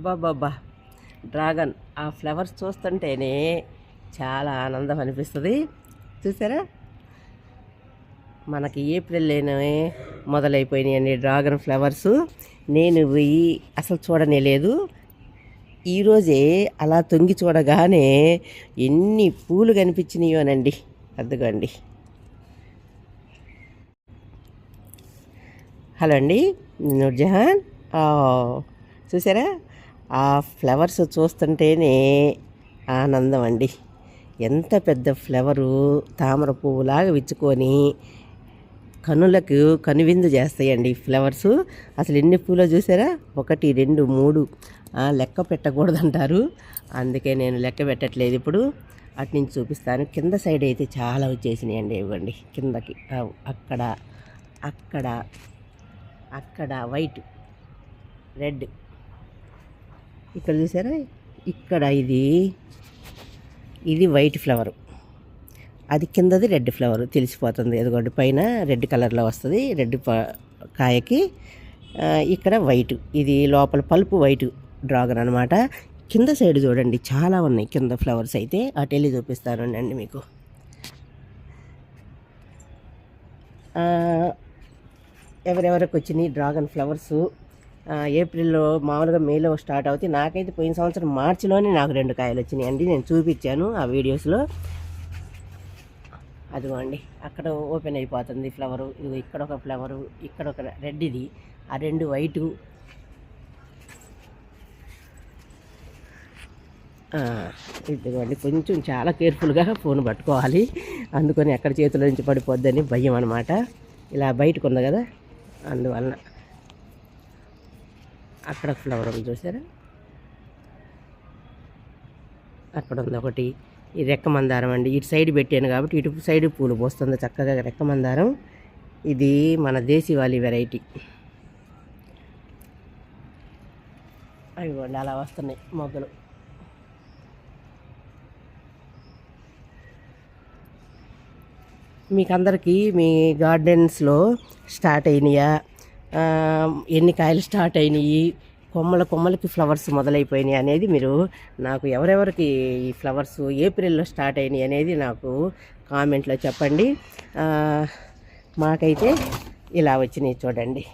అబ్బాబ్బాబ్బా. Dragon ఆ flowers చూస్తుంటేనే చాలా ఆనందం అనిపిస్తుంది. చూసారా? మనకి ఏప్రిల్లోనే మొదలైపోయినాయండి డ్రాగన్ ఫ్లవర్స్. నేను పోయి అసలు చూడనే లేదు. ఈరోజే అలా తొంగి చూడగానే ఎన్ని పూలు కనిపించినాయోనండి. అద్దుకోండి హలో అండి నూర్జహాన్. ఆ, చూసారా? ఆ ఫ్లవర్స్ చూస్తుంటేనే ఆనందం అండి ఎంత పెద్ద ఫ్లవరు తామర పువ్వులాగా విచ్చుకొని కనులకు కనువిందు చేస్తాయండి ఫ్లవర్స్. అసలు ఎన్ని పూలు చూసారా? ఒకటి రెండు మూడు. లెక్క పెట్టకూడదంటారు. అందుకే నేను లెక్క పెట్టట్లేదు ఇప్పుడు. అటు నుంచి చూపిస్తాను. కింద సైడ్ అయితే చాలా వచ్చేసినాయండి ఇవ్వండి. కిందకి అక్కడ అక్కడ అక్కడ వైట్ రెడ్. ఇక్కడ చూసారా? ఇక్కడ ఇది ఇది వైట్ ఫ్లవర్. అది కిందది రెడ్ ఫ్లవర్ తెలిసిపోతుంది. ఎదుగోండి పైన రెడ్ కలర్లో వస్తుంది రెడ్ కాయకి ఇక్కడ వైట్. ఇది లోపల పల్పు వైట్ డ్రాగన్ అనమాట కింద సైడ్ చూడండి చాలా ఉన్నాయి కింద ఫ్లవర్స్ అయితే. అటు వెళ్ళి చూపిస్తాను అండి మీకు. ఎవరెవరికి వచ్చినాయి డ్రాగన్ ఫ్లవర్స్? ఏప్రిల్లో మామూలుగా మేలో స్టార్ట్ అవుతాయి నాకైతే పోయిన సంవత్సరం మార్చిలోనే నాకు రెండు కాయలు వచ్చినాయి అండి. నేను చూపించాను ఆ వీడియోస్లో. అదిగోండి అక్కడ ఓపెన్ అయిపోతుంది ఫ్లవరు. ఇది ఇక్కడ ఒక ఫ్లవరు ఇక్కడ ఒక రెడ్ ఇది. ఆ రెండు వైటు. ఇదిగోండి కొంచెం చాలా కేర్ఫుల్గా ఫోన్ పట్టుకోవాలి. అందుకని ఎక్కడ చేతుల నుంచి పడిపోద్దని భయం అనమాట ఇలా బయటకు ఉంది కదా అందువలన అక్కడ ఫ్లవర్ ఉంది చూసారా? అక్కడ ఉంది ఒకటి. ఈ రెక్క మందారం అండి. ఇటు సైడ్ పెట్టాను కాబట్టి ఇటు సైడ్ పూలు పోస్తుంది. చక్కగా రెక్క మందారం. ఇది మన దేశీవాలి వెరైటీ. అవిగోండి అలా వస్తున్నాయి మొగ్గలు. మీకు అందరికీ మీ గార్డెన్స్లో స్టార్ట్ అయినాయా? ఎన్ని కాయలు స్టార్ట్ అయినాయి కొమ్మల కొమ్మలకి ఫ్లవర్స్ మొదలైపోయినాయి అనేది మీరు నాకు ఎవరెవరికి ఈ ఫ్లవర్స్ ఏప్రిల్లో స్టార్ట్ అయినాయి అనేది నాకు కామెంట్లో చెప్పండి. మాకైతే ఇలా వచ్చినాయి చూడండి.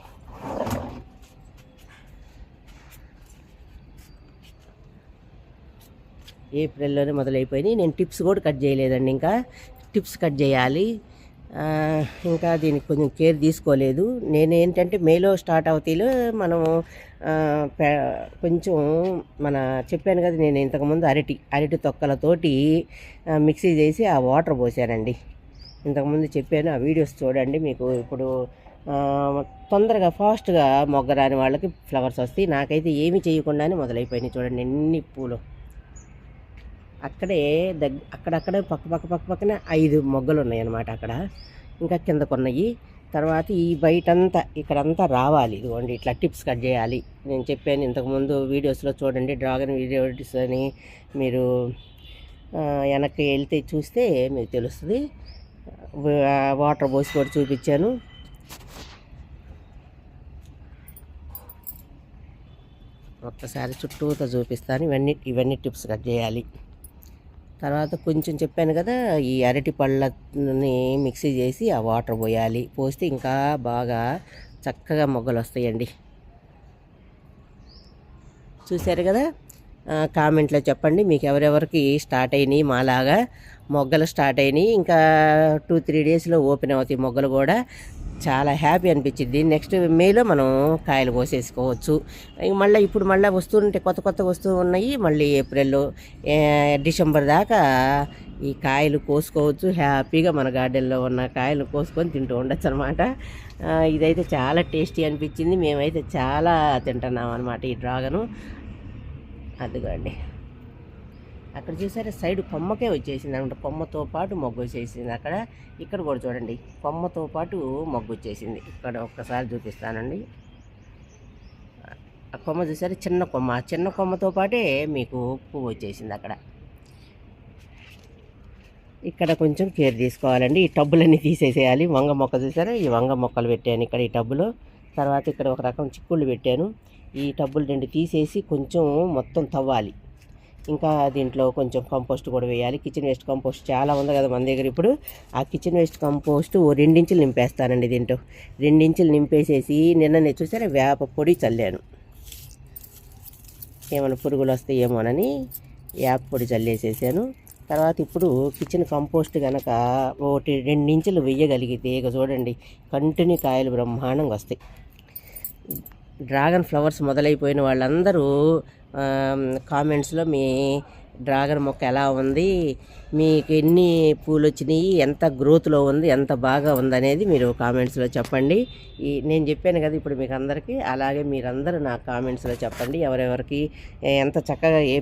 ఏప్రిల్లోనే మొదలైపోయినాయి. నేను టిప్స్ కూడా కట్ చేయలేదండి ఇంకా. టిప్స్ కట్ చేయాలి. ఇంకా దీనికి కొంచెం కేర్ తీసుకోలేదు. నేను ఏంటంటే మేలో స్టార్ట్ అవుతాయిలో మనం కొంచెం మన చెప్పాను కదా నేను ఇంతకుముందు అరటి అరటి తొక్కలతోటి మిక్సీ చేసి ఆ వాటర్ పోసానండి. ఇంతకుముందు చెప్పాను ఆ వీడియోస్ చూడండి మీకు. ఇప్పుడు తొందరగా ఫాస్ట్గా మొగ్గరాని వాళ్ళకి ఫ్లవర్స్ వస్తాయి. నాకైతే ఏమీ చేయకుండానే మొదలైపోయినాయి. చూడండి ఎన్ని పూలు. అక్కడే దగ్గ అక్కడక్కడే పక్క పక్క పక్క పక్కన ఐదు మొగ్గలు ఉన్నాయన్నమాట అక్కడ. ఇంకా కిందకున్నాయి. తర్వాత ఈ బయటంతా ఇక్కడంతా రావాలి. ఇదిగోండి ఇట్లా టిప్స్ కట్ చేయాలి. నేను చెప్పాను ఇంతకుముందు వీడియోస్లో చూడండి డ్రాగన్ వీడియోస్ అని మీరు వెనక్కి వెళ్తే చూస్తే మీకు తెలుస్తుంది. వాటర్ పోసి కూడా చూపించాను. ఒక్కసారి చుట్టూతో చూపిస్తాను. ఇవన్నీ ఇవన్నీ టిప్స్ కట్ చేయాలి. తర్వాత కొంచెం చెప్పాను కదా ఈ అరటి పళ్ళని మిక్సీ చేసి ఆ వాటర్ పోయాలి. పోస్తే ఇంకా బాగా చక్కగా మొగ్గలు వస్తాయండి. చూశారు కదా? కామెంట్లో చెప్పండి. మీకు ఎవరెవరికి స్టార్ట్ అయినాయి మాలాగా మొగ్గలు స్టార్ట్ అయినాయి. ఇంకా టూ త్రీ డేస్లో ఓపెన్ అవుతాయి మొగ్గలు కూడా. చాలా హ్యాపీ అనిపించింది. నెక్స్ట్ మేలో మనం కాయలు కోసేసుకోవచ్చు. మళ్ళీ ఇప్పుడు మళ్ళీ వస్తుంటే కొత్త కొత్త వస్తూ ఉన్నాయి. మళ్ళీ ఏప్రిల్లో డిసెంబర్ దాకా ఈ కాయలు కోసుకోవచ్చు. హ్యాపీగా మన గార్డెన్లో ఉన్న కాయలు కోసుకొని తింటూ ఉండొచ్చు అనమాట ఇదైతే చాలా టేస్టీ అనిపించింది. మేమైతే చాలా తింటున్నాం అనమాట ఈ డ్రాగను. అదిగోండి. అక్కడ చూసారా? సైడ్ కొమ్మకే వచ్చేసింది అనమాట కొమ్మతో పాటు మొగ్గు వచ్చేసింది. అక్కడ ఇక్కడ కూడా చూడండి. కొమ్మతో పాటు మొగ్గు వచ్చేసింది. ఇక్కడ ఒక్కసారి చూపిస్తానండి. ఆ కొమ్మ చూసారా? చిన్న కొమ్మ. ఆ చిన్న కొమ్మతో పాటే మీకు పువ్వు వచ్చేసింది అక్కడ. ఇక్కడ కొంచెం కేర్ తీసుకోవాలండి. ఈ టబ్బులన్నీ తీసేసేయాలి. వంగ మొక్క చూసారా? ఈ వంగ మొక్కలు పెట్టాను ఇక్కడ ఈ టబ్బులో. తర్వాత ఇక్కడ ఒక రకం చిక్కుళ్ళు పెట్టాను. ఈ టబ్బులు రెండు తీసేసి కొంచెం మొత్తం తవ్వాలి. ఇంకా దీంట్లో కొంచెం కంపోస్ట్ కూడా వేయాలి. కిచెన్ వేస్ట్ కంపోస్ట్ చాలా ఉంది కదా మన దగ్గర ఇప్పుడు. ఆ కిచెన్ వేస్ట్ కంపోస్ట్ ఓ రెండించులు నింపేస్తానండి దీంట్లో. రెండించులు నింపేసేసి నిన్న నేను చూసారా? వేప పొడి చల్లాను. ఏమైనా పురుగులు వస్తాయేమోనని వేప పొడి చల్లేసేసాను. తర్వాత ఇప్పుడు కిచెన్ కంపోస్ట్ కనుక ఒకటి రెండు ఇంచులు వెయ్యగలిగితే ఇక చూడండి కంటిన్యూ కాయలు బ్రహ్మాండంగా వస్తాయి. డ్రాగన్ ఫ్లవర్స్ మొదలైపోయిన వాళ్ళందరూ కామెంట్స్లో మీ డ్రాగన్ మొక్క ఎలా ఉంది? మీకు ఎన్ని పూలు వచ్చినాయి ఎంత గ్రోత్లో ఉంది? ఎంత బాగా ఉందనేది మీరు కామెంట్స్లో చెప్పండి. ఈ నేను చెప్పాను కదా ఇప్పుడు మీకు అందరికీ అలాగే మీరందరూ నా కామెంట్స్లో చెప్పండి. ఎవరెవరికి ఎంత చక్కగా ఏ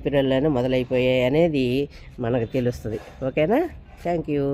మొదలైపోయాయి అనేది మనకు తెలుస్తుంది. ఓకేనా? Thank you.